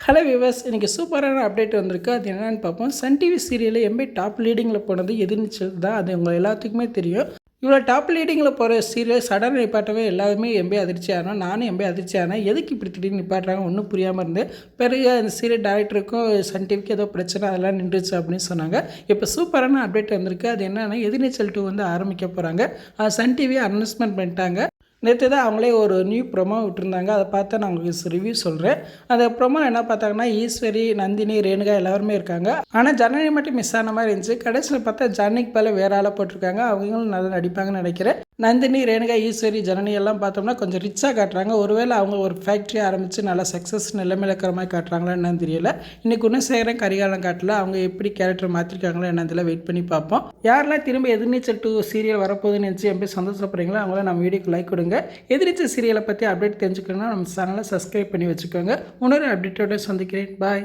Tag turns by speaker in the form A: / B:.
A: Hello viewers இன்றைக்கி சூப்பரான update வந்திருக்கு. அது என்னென்னு பார்ப்போம். சன் டிவி சீரியலில் எம்பி டாப் லீடிங்கில் போனது எதிர்நீச்சல் தான் அது உங்கள் எல்லாத்துக்குமே தெரியும். இவ்வளோ டாப் லீடிங்கில் போகிற சீரியல் சடன் நிப்பாட்டவே எல்லாருமே எம்பி அதிர்ச்சி நானும் எம்பி அதிர்ச்சி ஆனேன். எதுக்கு இப்படி திடீர்னு நிப்பாட்டுறாங்க? ஒன்றும் புரியாமல் இருந்து. பிறகு அந்த சீரியல் டேரக்டருக்கும் சன் டிவிக்கு ஏதோ பிரச்சனை அதெல்லாம் நின்றுச்சு அப்படின்னு சொன்னாங்க. இப்போ சூப்பரான அப்டேட் வந்திருக்கு. அது என்னென்னா எதிர்நீச்சல் டூ வந்து ஆரம்பிக்க போகிறாங்க சன் டிவி அனௌன்ஸ்மெண்ட் பண்ணிட்டாங்க. நேற்று தான் அவங்களே ஒரு நியூ ப்ரொமோ விட்டுருந்தாங்க. அதை பார்த்து நான் உங்களுக்கு ரிவ்யூ சொல்கிறேன் அந்த ப்ரொமோ என்ன பார்த்தாங்கன்னா ஈஸ்வரி நந்தினி ரேணுகா எல்லாருமே இருக்காங்க. ஆனால் ஜனனி மட்டும் மிஸ் ஆன மாதிரி இருந்துச்சு. கடைசியில் பார்த்தா ஜனனிக்கு பல வேற ஆளை போட்டிருக்காங்க. அவங்களும் நல்லா நடிப்பாங்கன்னு நினைக்கிறேன். நந்தினி ரேணுகா ஈஸ்வரி ஜனனி எல்லாம் பார்த்தோம்னா கொஞ்சம் ரிச்சாக காட்டுறாங்க. ஒருவேளை அவங்க ஒரு ஃபேக்ட்ரி ஆரம்பித்து நல்லா சக்ஸஸ் நிலைமையில இருக்கிற மாதிரி காட்டுறாங்களா என்னன்னு தெரியல. இன்னைக்கு ஒன்றும் சேரன் கரிகாலம் காட்டல அவங்க எப்படி கேரக்டர் மாற்றிருக்காங்களோ என்னதில் வெயிட் பண்ணி பார்ப்போம். யாரெல்லாம் திரும்ப எதிர்நீச்சல் டூ சீரியல் வரப்போகுதுன்னு நினச்சி எப்படி சந்தோஷப்படுறீங்களோ அவங்கள நம்ம வீடியோக்கு லைக் கொடுங்க. எதிர்நீச்சல் சீரியலை பற்றி அப்டேட் தெரிஞ்சுக்கணும்னா நம்ம சேனலை சப்ஸ்கிரைப் பண்ணி வச்சுக்கோங்க. இன்னொரு அப்டேட்டோட சந்திக்கிறேன். பாய்